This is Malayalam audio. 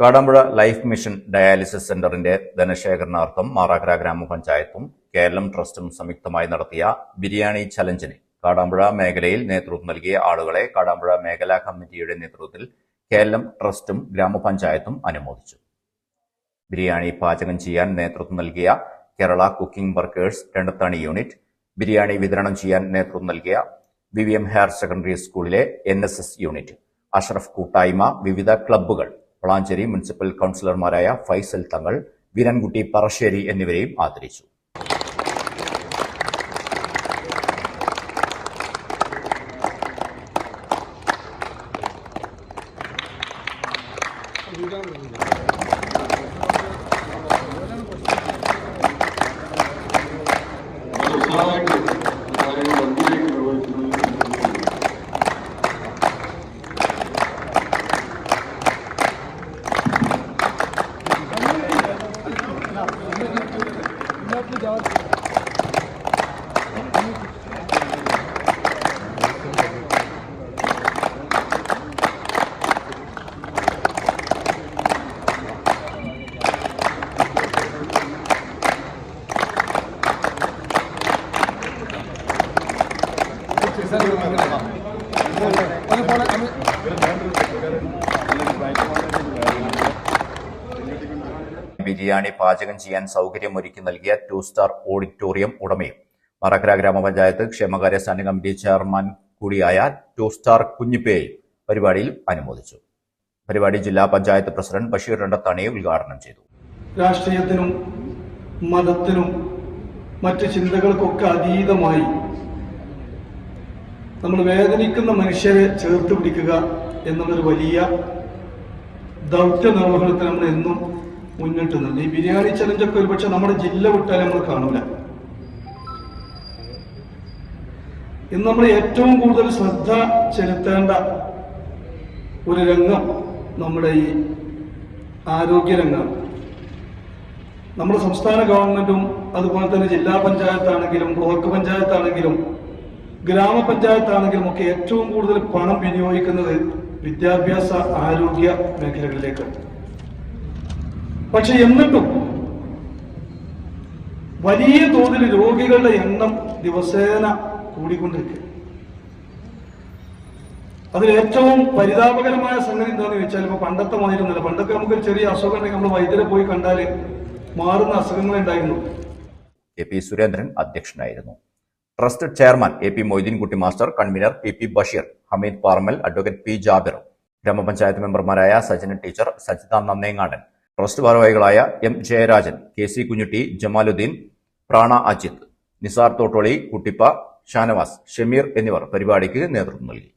കാടാമ്പുഴ ലൈഫ് മിഷൻ ഡയാലിസിസ് സെന്ററിന്റെ ധനശേഖരണാർത്ഥം മാറാക്കര ഗ്രാമപഞ്ചായത്തും കേരളം ട്രസ്റ്റും സംയുക്തമായി നടത്തിയ ബിരിയാണി ചലഞ്ചിന് കാടാമ്പുഴ മേഖലയിൽ നേതൃത്വം നൽകിയ ആളുകളെ കാടാമ്പുഴ മേഖലാ കമ്മിറ്റിയുടെ നേതൃത്വത്തിൽ കേരളം ട്രസ്റ്റും ഗ്രാമപഞ്ചായത്തും അനുമോദിച്ചു. ബിരിയാണി പാചകം ചെയ്യാൻ നേതൃത്വം നൽകിയ Kerala cooking workers Randathani unit biryani വിതരണം ചെയ്യാൻ നേതൃത്വം നൽകിയ V V M higher secondary സ്കൂളിലെ N S S unit Ashraf കൂട്ടായ്മ വിവിധ ക്ലബ്ബുകൾ വളാഞ്ചേരി മുനിസിപ്പൽ കൌൺസിലർമാരായ ഫൈസൽ തങ്ങൾ വിരൻകുട്ടി പറശ്ശേരി എന്നിവരെയും ആദരിച്ചു. ഉത്സാഹമായിട്ട് ബിരിയാണി പാചകം ചെയ്യാൻ സൗകര്യം ഒരുക്കി നൽകിയ ടു സ്റ്റാർ ഓഡിറ്റോറിയം ഉടമയും മറക്കര ഗ്രാമപഞ്ചായത്ത് ക്ഷേമകാര്യ സ്റ്റാൻഡിംഗ് കമ്മിറ്റി ചെയർമാൻ കൂടിയായ ടു സ്റ്റാർ കുഞ്ഞിപ്പേ പരിപാടിയിൽ അനുമോദിച്ചു. പരിപാടി ജില്ലാ പഞ്ചായത്ത് പ്രസിഡന്റ് ബഷീർ രണ്ടത്താണി ഉദ്ഘാടനം ചെയ്തു. രാഷ്ട്രീയത്തിനും മതത്തിനും മറ്റ് ചിന്തകൾക്കൊക്കെ അതീതമായി നമ്മൾ വേദനിക്കുന്ന മനുഷ്യരെ ചേർത്ത് പിടിക്കുക എന്നുള്ളൊരു വലിയ ദൗത്യ നിർവഹണത്തിൽ നമ്മൾ എന്നും മുന്നിട്ട് നിന്നു. ഈ ബിരിയാണി ചലഞ്ചൊക്കെ ഒരുപക്ഷെ നമ്മുടെ ജില്ല വിട്ടാൽ നമ്മൾ കാണൂല. ഇന്ന് നമ്മൾ ഏറ്റവും കൂടുതൽ ശ്രദ്ധ ചെലുത്തേണ്ട ഒരു രംഗം നമ്മുടെ ഈ ആരോഗ്യ രംഗം നമ്മുടെ സംസ്ഥാന ഗവൺമെന്റും അതുപോലെ തന്നെ ജില്ലാ പഞ്ചായത്താണെങ്കിലും ബ്ലോക്ക് പഞ്ചായത്താണെങ്കിലും ഗ്രാമപഞ്ചായത്താണെങ്കിലും ഒക്കെ ഏറ്റവും കൂടുതൽ പണം വിനിയോഗിക്കുന്നത് വിദ്യാഭ്യാസ ആരോഗ്യ മേഖലകളിലേക്ക്. പക്ഷെ എന്നിട്ടും വലിയ തോതിൽ രോഗികളുടെ എണ്ണം ദിവസേന കൂടിക്കൊണ്ടിരിക്കുക. അതിൽ ഏറ്റവും പരിതാപകരമായ സംഗതി എന്താണെന്ന് ചോദിച്ചാൽ ഇപ്പൊ പണ്ടത്തെ മാതിരുന്നില്ല പണ്ടൊക്കെ നമുക്കൊരു ചെറിയ അസുഖം ഉണ്ടെങ്കിൽ നമ്മൾ വൈദ്യരെ പോയി കണ്ടാൽ മാറുന്ന അസുഖങ്ങളുണ്ടായിരുന്നു എ പി സുരേന്ദ്രൻ അധ്യക്ഷനായിരുന്നു. Trust chairman A P Moideenkutty master convener P P Basheer Hameed Parmal advocate P Jabir ഗ്രാമപഞ്ചായത്ത് മെമ്പർമാരായ സജന ടീച്ചർ സജിത നന്നേങ്ങാടൻ ട്രസ്റ്റ് ഭാരവാഹികളായ M Jayarajan K C Kunjutty Jamaluddin Prana Ajith Nisar Thottoli കുട്ടിപ്പ Shanavas Shameer എന്നിവർ പരിപാടിക്ക് നേതൃത്വം നൽകി.